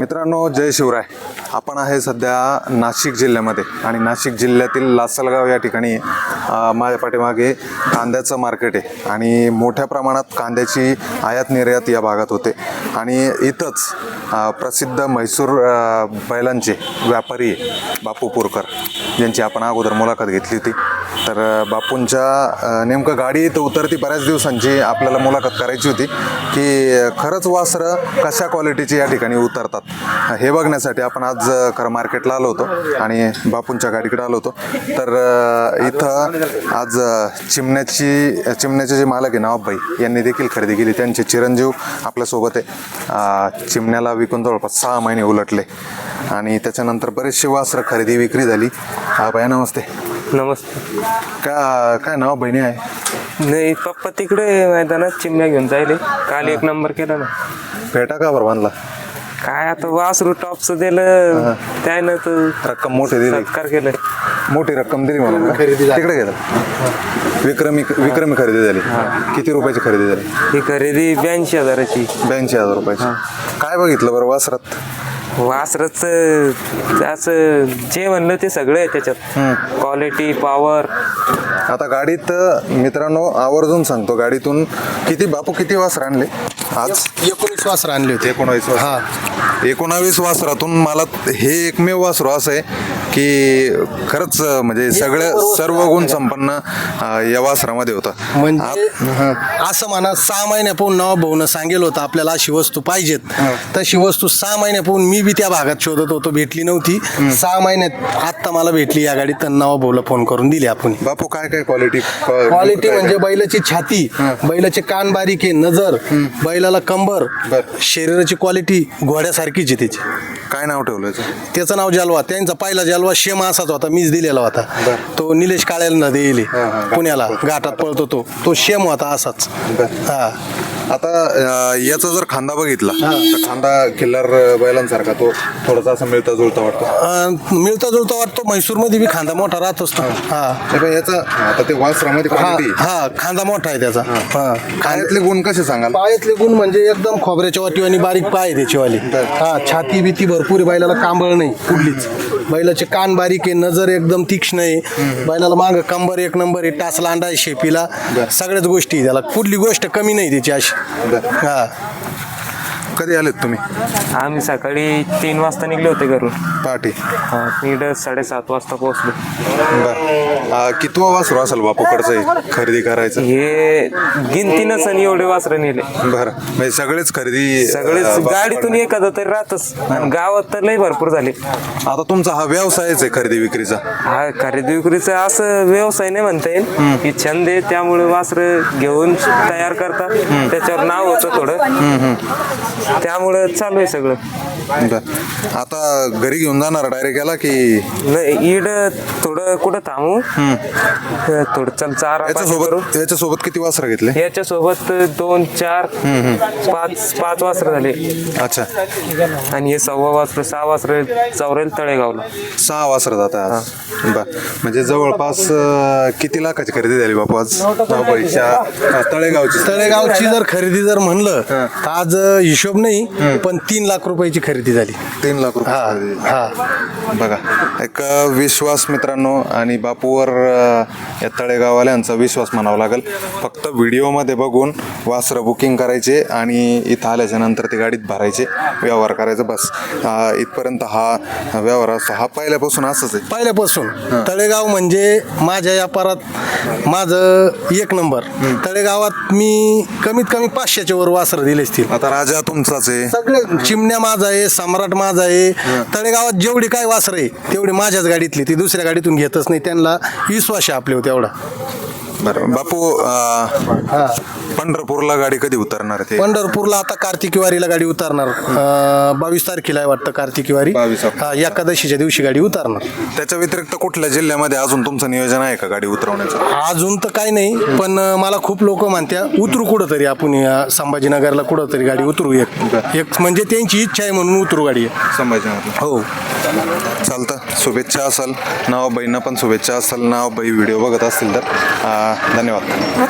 मित्रांनो जय शिवराय. आपण आहे सध्या नाशिक जिल्ह्यामध्ये आणि नाशिक जिल्ह्यातील लासलगाव या ठिकाणी माझ्या पाठीमागे कांद्याचं मार्केट आहे आणि मोठ्या प्रमाणात कांद्याची आयात निर्यात या भागात होते. आणि इथंच प्रसिद्ध म्हैसूर बैलांचे व्यापारी बापू पुरकर यांची आपण अगोदर मुलाखत घेतली होती. तर बापूंच्या नेमकं गाडी इथं उतरती बऱ्याच दिवसांची आपल्याला मुलाखत करायची होती की खरंच वासरं कशा क्वालिटीची या ठिकाणी उतरतात हे बघण्यासाठी आपण आज अ, खरं मार्केटला आलो होतो आणि बापूंच्या गाडीकडे आलो होतो. तर इथं आज चिमण्याची चिमण्याचे जे मालक आहे नवाबबाई यांनी देखील खरेदी केली. त्यांचे चिरंजीव आपल्यासोबत आहे. चिमण्याला विकून जवळपास सहा महिने उलटले. आणि त्याच्यानंतर बरेचसे वासरं खरेदी विक्री झाली. बाया नमस्ते. नमस्ते. का काय नाव बहिणी आहे? नाही पप्पा तिकडे मैदानात चिमण्या घेऊन जायले. काल एक नंबर केला ना. फेटा का बरं बांधला? काय आता वासरू टॉपचं दिलं त्यानं तर रक्कम मोठी दिली. सत्कार केलं. मोठी रक्कम दिली म्हणून का? तिकडे गेलं. विक्रमी विक्रमी खरेदी झाली. किती रुपयाची खरेदी झाली? ही खरेदी ब्याऐंशी हजाराची. ब्याऐंशी हजार रुपयाची. काय बघितलं बरं वासरात? वासरच असं जे म्हणलं ते सगळं आहे त्याच्यात. क्वालिटी पॉवर आता गाडीत मित्रांनो आवर्जून सांगतो गाडीतून किती बापू किती वासर आणले? आज? एकोणीस वासर आणले होते. एकोणावीस वासर. एकोणावीस वासरातून मला हे एकमेव वासरू असं आहे की खरंच म्हणजे सगळ्या सर्व गुण संपन्न अं, या वासरामध्ये होतं. म्हणजे असं म्हणा सहा महिन्यापूर्वी नवा भाऊनं सांगेल होतं आपल्याला अशी वस्तू पाहिजेत. तशी वस्तू सहा महिन्यापूर्वी मी बी त्या भागात शोधत होतो भेटली नव्हती. सहा महिन्यात आत्ता मला भेटली या गाडीत तर नवा भाऊला फोन करून दिली आपण. बापू काय काय क्वालिटी क्वालिटी म्हणजे बैलाची छाती बैलाचे कान बारीक आहे नजर बैलाला कंबर बर. शरीराची क्वालिटी घोड्यासारखीच आहे त्याची काय नाव ठेवलं याचं? त्याचं नाव जलवा. त्यांचा पहिला जलवा शेम असाच होता मीच दिलेला होता. तो निलेश काळ्याला देईल पुण्याला. घाटात पळतो तो. तो शेम होता असाच. हा. आता अं, याचा जर खांदा बघितला तर खांदा किल्लार बैलांसारखा तो थोडासा असं मिळता जुळता वाटतो? अं, मिळता जुळता वाटतो. म्हैसूरमध्ये बी खांदा मोठा राहत असतो. हा. हे. याचा आता ते वासरामध्ये हा हा खांदा मोठा आहे त्याचा. हा. खाण्यातले गुण कसे सांगाल? पायातले गुण म्हणजे एकदम खोबऱ्याच्या वाटी आणि बारीक पाय आहे त्याचीवाली. हा छाती बिती भरपूर आहे. बैलाला कांबळ नाही कुठलीच. बैलाचे कान बारीक आहे नजर एकदम तीक्ष्ण आहे. बैलाला माग कंबर एक नंबर आहे टाच लांडा आहे शेपीला. सगळ्याच गोष्टी त्याला. कुठली गोष्ट कमी नाही त्याची अशी. हा. कधी आलेत तुम्ही? आम्ही सकाळी तीन वाजता निघले होते घरून. पहाटे. हा, इकडं साडेसात वाजता पोहोचलो. बर. कितवा वासरू असेल बापूकडचं हे खरेदी करायचं? हे गिनतीनच आणि एवढे वासरं नेले. बरं. म्हणजे सगळेच खरेदी सगळेच गाडीतून एखादं तरी राहतच. आणि गावात तर लय भरपूर झाले. आता तुमचा हा व्यवसायच आहे खरेदी विक्रीचा. हा खरेदी विक्रीचा असं व्यवसाय नाही म्हणता येईल. की छंद आहे त्यामुळे वासर घेऊन तयार करतात. त्याच्यावर नाव होतं थोडं. त्यामुळं चालू आहे सगळं. बर. आता घरी घेऊन जाणार डायरेक्ट याला की? नाही इड थोडं कुठं थांबू? थोडं चल चार याच्यासोबत याच्यासोबत किती वासरं घेतले? याच्या सोबत दोन चार पाच पाच वासरं झाले. अच्छा. आणि हे सव्वा वासरं सहा वासरं चौरेल तळेगावला. सहा वासरं जात आहे आज बर. म्हणजे जवळपास अं, किती लाखाची खरेदी झाली बापू आज? धावपळीच्या तळेगावची. तळेगावची जर खरेदी जर म्हणलं तर आज हिशोब नाही पण तीन लाख रुपयाची खरेदी झाली. तीन लाख रुपये हा. हा. बघा एक विश्वास मित्रांनो आणि बापूवर या तळेगाववाल्यांचा विश्वास म्हणावा लागेल. फक्त व्हिडिओमध्ये बघून वासरं बुकिंग करायचे आणि इथं आल्याच्यानंतर ते गाडीत भरायचे व्यवहार करायचा बस. इथपर्यंत हा व्यवहार असतो हा पहिल्यापासून असंच आहे. पहिल्यापासून. तळेगाव म्हणजे माझ्या व्यापारात माझं एक नंबर. तळेगावात मी कमीत कमी पाचशेच्या वर वासरं दिले असतील. आता राजा तुमचाच आहे सगळे चिमण्या माझा आहे सम्राट माझा आहे. तळेगावात जेवढी काय वासर आहे तेवढी माझ्याच गाडीतली. ती दुसऱ्या गाडीतून घेतच नाही. त्यांना विश्वास आहे आपल्यावर तेवढा. बरं बापू अ, पंढरपूरला गाडी कधी उतरणार ते? पंढरपूरला आता कार्तिकीवारीला गाडी उतरणार. बावीस तारखेला आहे वाटतं कार्तिकीवारी 22 ऑक्टोबर. हा एकादशीच्या दिवशी गाडी उतरणार. त्याच्या व्यतिरिक्त कुठल्या जिल्ह्यामध्ये अजून तुमचं नियोजन आहे का गाडी उतरवण्याचं? अजून तर काही नाही पण अं, मला खूप लोक म्हणत्या उतरू कुठं तरी आपण या संभाजीनगरला कुठं तरी गाडी उतरू एक. एक म्हणजे त्यांची इच्छा आहे म्हणून उतरू गाडी संभाजीनगर हो. चालतं. शुभेच्छा असेल. नाव बहिणं पण शुभेच्छा असेल. नाव बाई व्हिडिओ बघत असतील तर. अं, धन्यवाद